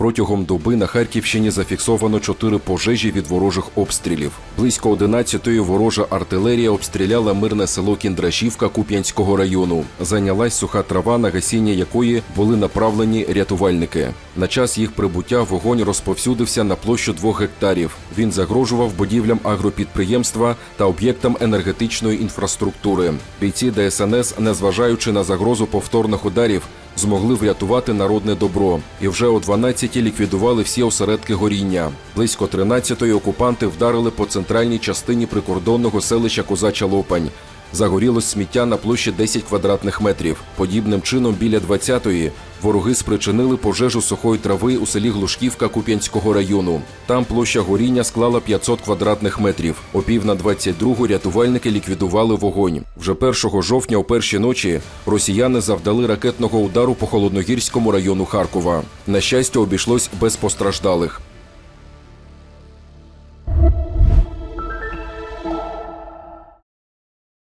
Протягом доби на Харківщині зафіксовано чотири пожежі від ворожих обстрілів. Близько 11-ї ворожа артилерія обстріляла мирне село Кіндрашівка Куп'янського району. Зайнялась суха трава, на гасіння якої були направлені рятувальники. На час їх прибуття вогонь розповсюдився на площу двох гектарів. Він загрожував будівлям агропідприємства та об'єктам енергетичної інфраструктури. Бійці ДСНС, незважаючи на загрозу повторних ударів, змогли врятувати народне добро і вже о 12-ті ліквідували всі осередки горіння. Близько 13-ї окупанти вдарили по центральній частині прикордонного селища Козача Лопань. Загорілось сміття на площі 10 квадратних метрів. Подібним чином, біля 20-ї вороги спричинили пожежу сухої трави у селі Глушківка Куп'янського району. Там площа горіння склала 500 квадратних метрів. О пів на 22-гу рятувальники ліквідували вогонь. Вже 1 жовтня о першій ночі росіяни завдали ракетного удару по холодногірському району Харкова. На щастя, обійшлось без постраждалих.